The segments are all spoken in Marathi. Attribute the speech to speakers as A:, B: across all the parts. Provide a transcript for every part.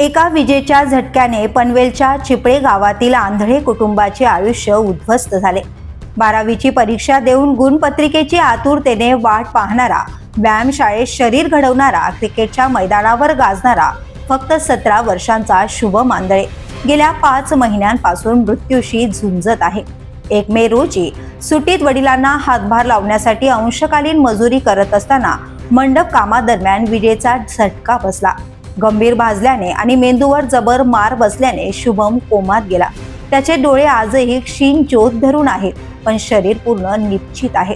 A: एका विजेच्या झटक्याने पनवेलच्या चिपळे गावातील आंधळे कुटुंबाचे आयुष्य उद्ध्वस्त झाले. बारावीची परीक्षा देऊन गुणपत्रिकेची आतुरतेने वाट पाहणारा व्यायामशाळेत शरीर घडवणारा क्रिकेटच्या मैदानावर गाजणारा फक्त सतरा वर्षांचा शुभम आंधळे गेल्या पाच महिन्यांपासून मृत्यूशी झुंजत आहे. एक मे रोजी सुटीत वडिलांना हातभार लावण्यासाठी अंशकालीन मजुरी करत असताना मंडप कामादरम्यान विजेचा झटका बसला. गंभीर भाजल्याने आणि मेंदूवर जबर मार बसल्याने शुभम कोमात गेला. त्याचे डोळे आजही क्षीण ज्योत धरून आहेत पण शरीर पूर्ण निश्चित आहे.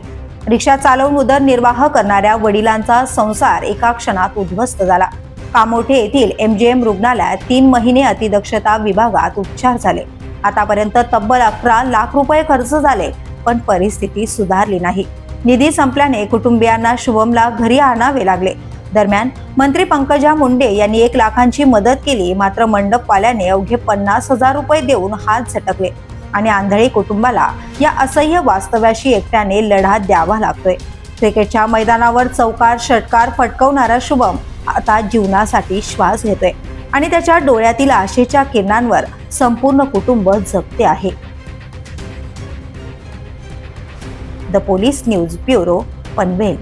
A: रिक्षा चालवून उदरनिर्वाह करणाऱ्या वडिलांचा संसार एका क्षणात उद्ध्वस्त झाला. कामोठे येथील एमजीएम रुग्णालयात तीन महिने अतिदक्षता विभागात उपचार झाले. आतापर्यंत तब्बल अकरा लाख रुपये खर्च झाले पण परिस्थिती सुधारली नाही. निधी संपल्याने कुटुंबियांना शुभमला घरी आणावे लागले. दरम्यान मंत्री पंकजा मुंडे यांनी एक लाखांची मदत केली मात्र मंडपवाल्याने अवघे पन्नास हजार रुपये देऊन हात झटकले आणि आंधळी कुटुंबाला या असह्य वास्तव्याशी एकट्याने लढा द्यावा लागतोय. क्रिकेटच्या मैदानावर चौकार षटकार फटकवणारा शुभम आता जीवनासाठी श्वास घेतोय आणि त्याच्या डोळ्यातील आशेच्या किरणांवर संपूर्ण कुटुंब जगते आहे. The police news bureau Panvel.